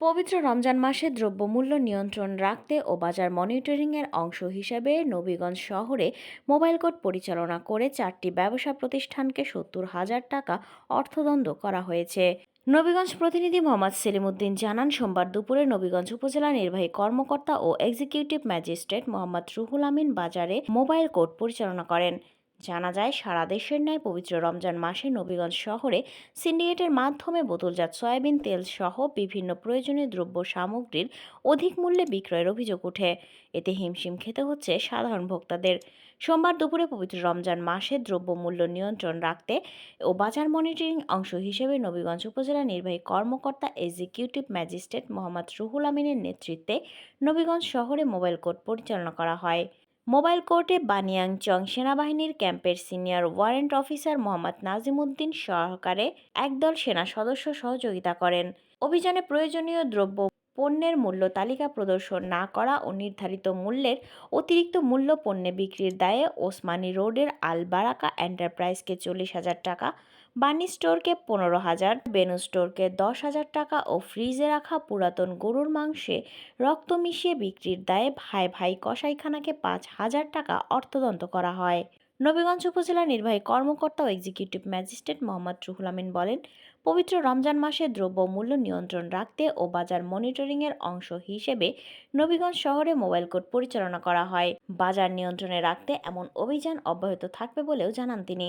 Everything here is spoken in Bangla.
পবিত্র রমজান মাসে দ্রব্যমূল্য নিয়ন্ত্রণ রাখতে ও বাজার মনিটরিংয়ের অংশ হিসেবে নবীগঞ্জ শহরে মোবাইল কোর্ট পরিচালনা করে চারটি ব্যবসা প্রতিষ্ঠানকে সত্তর হাজার টাকা অর্থদণ্ড করা হয়েছে। নবীগঞ্জ প্রতিনিধি মোহাম্মদ সেলিমউদ্দিন জানান, সোমবার দুপুরে নবীগঞ্জ উপজেলা নির্বাহী কর্মকর্তা ও এক্সিকিউটিভ ম্যাজিস্ট্রেট মোহাম্মদ রুহুল আমিন বাজারে মোবাইল কোর্ট পরিচালনা করেন। জানা যায়, সারা দেশের ন্যায় পবিত্র রমজান মাসে নবীগঞ্জ শহরে সিন্ডিকেটের মাধ্যমে বোতলজাত সয়াবিন, তেল সহ বিভিন্ন প্রয়োজনীয় দ্রব্য সামগ্রীর অধিক মূল্যে বিক্রয়ের অভিযোগ ওঠে। এতে হিমশিম খেতে হচ্ছে সাধারণ ভোক্তাদের। সোমবার দুপুরে পবিত্র রমজান মাসে দ্রব্যমূল্য নিয়ন্ত্রণ রাখতে ও বাজার মনিটরিং অংশ হিসেবে নবীগঞ্জ উপজেলা নির্বাহী কর্মকর্তা, এক্সিকিউটিভ ম্যাজিস্ট্রেট মোহাম্মদ রুহুল আমিনের নেতৃত্বে নবীগঞ্জ শহরে মোবাইল কোর্ট পরিচালনা করা হয়। মোবাইল কোর্টে বানিয়াংচং সেনাবাহিনীর ক্যাম্পের senior warrant officer Mohammad Nazimuddin সহকারে একদল সেনা সদস্য সহযোগিতা করেন। অভিযানে প্রয়োজনীয় দ্রব্য, পণ্যের মূল্য তালিকা প্রদর্শন না করা ও নির্ধারিত মূল্যের অতিরিক্ত মূল্য পণ্যে বিক্রির দায়ে ওসমানী রোডের আল বারাকা এন্টারপ্রাইজকে চল্লিশ হাজার টাকা বানি স্টোরকে পনেরো হাজার, বেনু স্টোরকে দশ হাজার টাকা ও ফ্রিজে রাখা পুরাতন গরুর মাংসে রক্ত মিশিয়ে বিক্রির দায়ে ভাই ভাই কসাইখানাকে পাঁচ হাজার টাকা অর্থদন্ত করা হয়। নবীগঞ্জ উপজেলা নির্বাহী কর্মকর্তা ও এক্সিকিউটিভ ম্যাজিস্ট্রেট মোহাম্মদ রুহুল আমিন বলেন, পবিত্র রমজান মাসে দ্রব্য মূল্য নিয়ন্ত্রণ রাখতে ও বাজার মনিটরিংয়ের অংশ হিসেবে নবীগঞ্জ শহরে মোবাইল কোর্ট পরিচালনা করা হয়। বাজার নিয়ন্ত্রণে রাখতে এমন অভিযান অব্যাহত থাকবে বলেও জানান তিনি।